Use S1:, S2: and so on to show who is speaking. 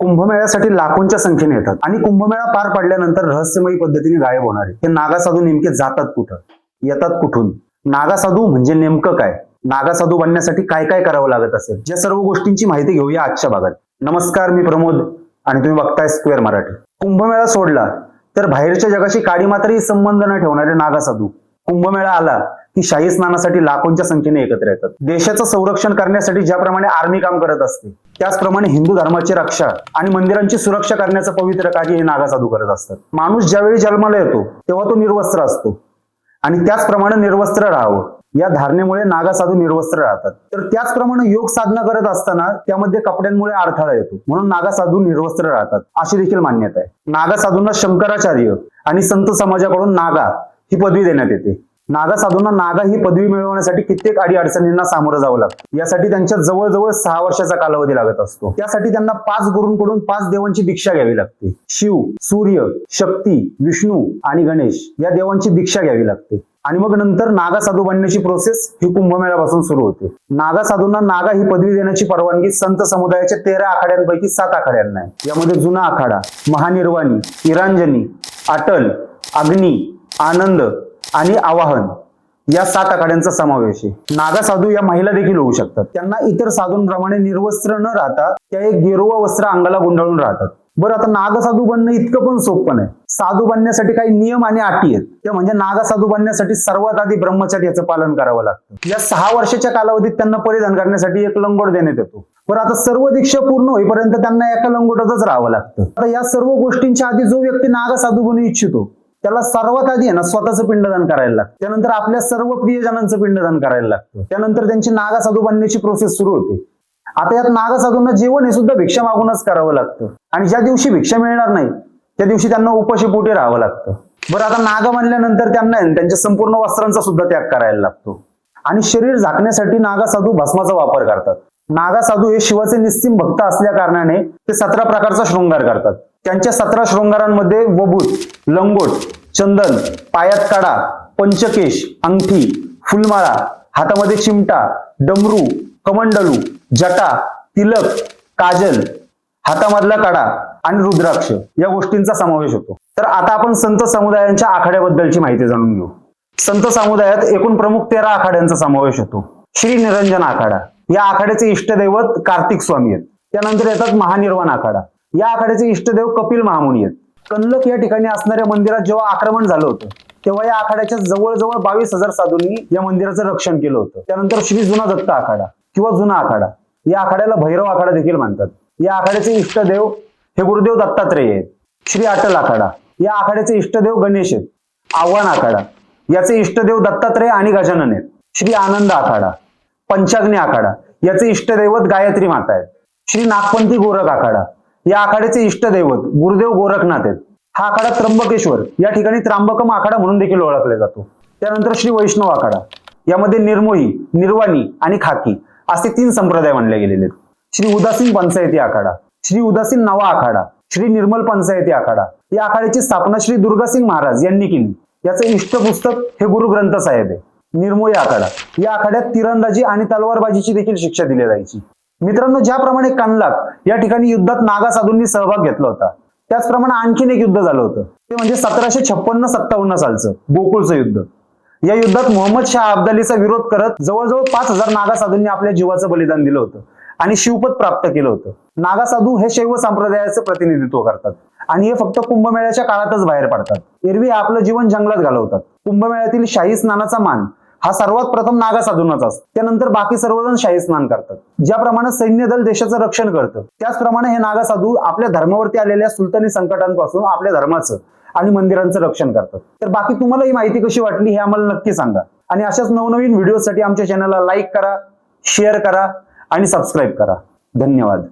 S1: कुंभमेळ्यासाठी लाखोंच्या संख्येने येतात. आणि कुंभमेळा पार पडल्यानंतर रहस्यमयी पद्धतीने गायब होणारे. हे नागासाधू नेमके जातात कुठं? येतात कुठून? नागासाधू म्हणजे नेमकं काय? नागासाधू बनण्यासाठी काय काय करावं लागत असेल? या सर्व गोष्टींची माहिती घेऊया आजच्या भागात. नमस्कार मी प्रमोद आणि तुम्ही बघताय स्क्वेअर मराठी. कुंभमेळा सोडला तर बाहेरच्या जगाशी काडी मात्रही संबंध न ठेवणारे नागासाधू. कुंभमेळा आला की शाही स्नानासाठी लाखोंच्या संख्येने एकत्र येतात. देशाचं संरक्षण करण्यासाठी ज्याप्रमाणे आर्मी काम करत असते त्याचप्रमाणे हिंदू धर्माची रक्षा आणि मंदिरांची सुरक्षा करण्याचं पवित्र कार्य हे नागा साधू करत असतात. माणूस ज्यावेळी जन्माला येतो तेव्हा तो निर्वस्त्र असतो. आणि त्याचप्रमाणे निर्वस्त्र राहावं. या धारणेमुळे नागा साधू निर्वस्त्र राहतात. तर त्याचप्रमाणे योग साधना करत असताना त्यामध्ये कपड्यांमुळे अडथळा येतो. म्हणून नागा साधू निर्वस्त्र राहतात. अशी देखील मान्यता आहे. नागा साधूंना शंकराचार्य आणि संत समाजाकडून नागा ही पदवी देण्यात येते. नागा साधूंना नागा ही पदवी मिळवण्यासाठी कित्येक अडी अडचणींना सामोरं जावं लागतं. यासाठी त्यांच्या जवळजवळ सहा वर्षाचा कालावधी लागत असतो. त्यासाठी त्यांना पाच गुरूंकडून पाच देवांची दीक्षा घ्यावी लागते. शिव सूर्य शक्ती विष्णू आणि गणेश या देवांची दीक्षा घ्यावी लागते. आणि मग नंतर नागा साधू बनण्याची प्रोसेस ही कुंभमेळ्यापासून सुरू होते. नागा साधूंना नागा ही पदवी देण्याची परवानगी संत समुदायाच्या तेरा आखाड्यांपैकी सात आखाड्यांना आहे. यामध्ये जुना आखाडा महानिर्वाणी इरांजनी अटल अग्नी आनंद आणि आवाहन या सात आखाड्यांचा समावेश आहे. नागा साधू या महिला देखील होऊ शकतात. त्यांना इतर साधूंप्रमाणे निर्वस्त्र न राहता त्या एक गेरुवा वस्त्र अंगाला गुंडाळून राहतात. बरं आता नागसाधू बनणं इतकं पण सोपं नाही. साधू बनण्यासाठी काही नियम आणि अटी आहेत. त्या म्हणजे नागसाधू बनण्यासाठी सर्वात आधी ब्रह्मचर्याचं पालन करावं लागतं. या सहा वर्षाच्या कालावधीत त्यांना परिधान करण्यासाठी एक लंगोट देण्यात येतो. बरं आता सर्व दीक्षा पूर्ण होईपर्यंत त्यांना एका लंगोटातच राहावं लागतं. आता या सर्व गोष्टींच्या आधी जो व्यक्ती नागसाधू बनू इच्छितो त्याला सर्वात आधी आहे ना स्वतःचं पिंडदान करायला लागतं. त्यानंतर आपल्या सर्व प्रियजनांचं पिंडदान करायला लागतं. त्यानंतर त्यांची नागासाधू बनण्याची प्रोसेस सुरू होते. आता यात नागसाधूंना जेवण हे सुद्धा भिक्षा मागूनच करावं लागतं. आणि ज्या दिवशी भिक्षा मिळणार नाही त्या दिवशी त्यांना उपाशी पोटे राहावं लागतं. बरं आता नाग म्हणल्यानंतर त्यांना त्यांच्या संपूर्ण वस्त्रांचा सुद्धा त्याग करायला लागतो. आणि शरीर झाकण्यासाठी नागासाधू भस्माचा वापर करतात. नागासाधू हे शिवाचे निस्सिम भक्त असल्या कारणाने ते सतरा प्रकारचा शृंगार करतात. त्यांच्या सतरा शृंगारांमध्ये वबूत लंगोट चंदन पायात काडा पंचकेश अंगठी फुलमाळा हातामध्ये चिमटा डमरू कमंडलू जटा तिलक काजल हातामधला काडा आणि रुद्राक्ष या गोष्टींचा समावेश होतो. तर आता आपण संत समुदायांच्या आखाड्याबद्दलची माहिती जाणून घेऊ. संत समुदायात एकूण प्रमुख तेरा आखाड्यांचा समावेश होतो. श्री निरंजन आखाडा. या आखाड्याचे इष्टदैवत कार्तिक स्वामी आहेत. त्यानंतर येतात महानिर्वाण आखाडा. या आखाड्याचे इष्टदेव कपिल महामुनी आहेत. कल्लक या ठिकाणी असणाऱ्या मंदिरात जेव्हा आक्रमण झालं होतं तेव्हा या आखाड्याच्या जवळजवळ बावीस हजार साधूंनी या मंदिराचं रक्षण केलं होतं. त्यानंतर श्री जुना दत्त आखाडा किंवा जुना आखाडा. या आखाड्याला भैरव आखाडा देखील मानतात या आखाड्याचे इष्टदेव हे गुरुदेव दत्तात्रेय आहेत. श्री अटल आखाडा. या आखाड्याचे इष्टदेव गणेश आहेत. आव्हान आखाडा. याचे इष्टदेव दत्तात्रेय आणि गजानन आहेत. श्री आनंद आखाडा. पंचाग्नी आखाडा. याचे इष्टदैवत गायत्री माता आहेत. श्री नागपंथी गोरख आखाडा. या आखाड्याचे इष्टदैवत गुरुदेव गोरखनाथ आहेत. हा आखाडा त्र्यंबकेश्वर या ठिकाणी त्र्यंबकम आखाडा म्हणून देखील ओळखला जातो. त्यानंतर श्री वैष्णव आखाडा. यामध्ये निर्मोही निर्वाणी आणि खाकी असे तीन संप्रदाय मानले गेलेले आहेत. श्री उदासीन पंचायती आखाडा श्री उदासीन नवा आखाडा श्री निर्मल पंचायती आखाडा. या आखाड्याची स्थापना श्री दुर्गासिंग महाराज यांनी केली. याचं इष्ट पुस्तक हे गुरु ग्रंथ साहेब आहे. निर्मोही आखाडा. या आखाड्यात तिरंदाजी आणि तलवारबाजीची देखील शिक्षा दिली जायची. मित्रांनो ज्याप्रमाणे कनलाक या ठिकाणी युद्धात नागा साधूंनी सहभाग घेतला होता त्याचप्रमाणे आणखीन एक युद्ध झालं होतं. ते म्हणजे सतराशे छप्पन्न सत्तावन्न सालचं गोकुळचं युद्ध. या युद्धात मोहम्मद शाह अब्दालीचा विरोध करत जवळजवळ पाच हजार नागा साधूंनी आपल्या जीवाचं बलिदान दिलं होतं आणि शिवपद प्राप्त केलं होतं. नागा साधू हे शैव संप्रदायाचं प्रतिनिधित्व करतात आणि हे फक्त कुंभमेळ्याच्या काळातच बाहेर पडतात. एरवी आपलं जीवन जंगलात घालवतात. कुंभमेळ्यातील शाही स्नानाचा मान हा सर्वात प्रथम नागा साधूंनाच असतो. त्यानंतर बाकी सर्वजण शाही स्नान करतात. ज्याप्रमाणे सैन्य दल देशाचं रक्षण करतं त्याचप्रमाणे हे नागा साधू आपल्या धर्मावरती आलेल्या सुलतानी संकटांपासून आपल्या धर्माचं आणि मंदिरांचं रक्षण करतात. तर बाकी तुम्हाला ही माहिती कशी वाटली हे आम्हाला नक्की सांगा. आणि अशाच नवनवीन व्हिडिओसाठी आमच्या चॅनलला लाईक करा शेअर करा आणि सबस्क्राईब करा. धन्यवाद.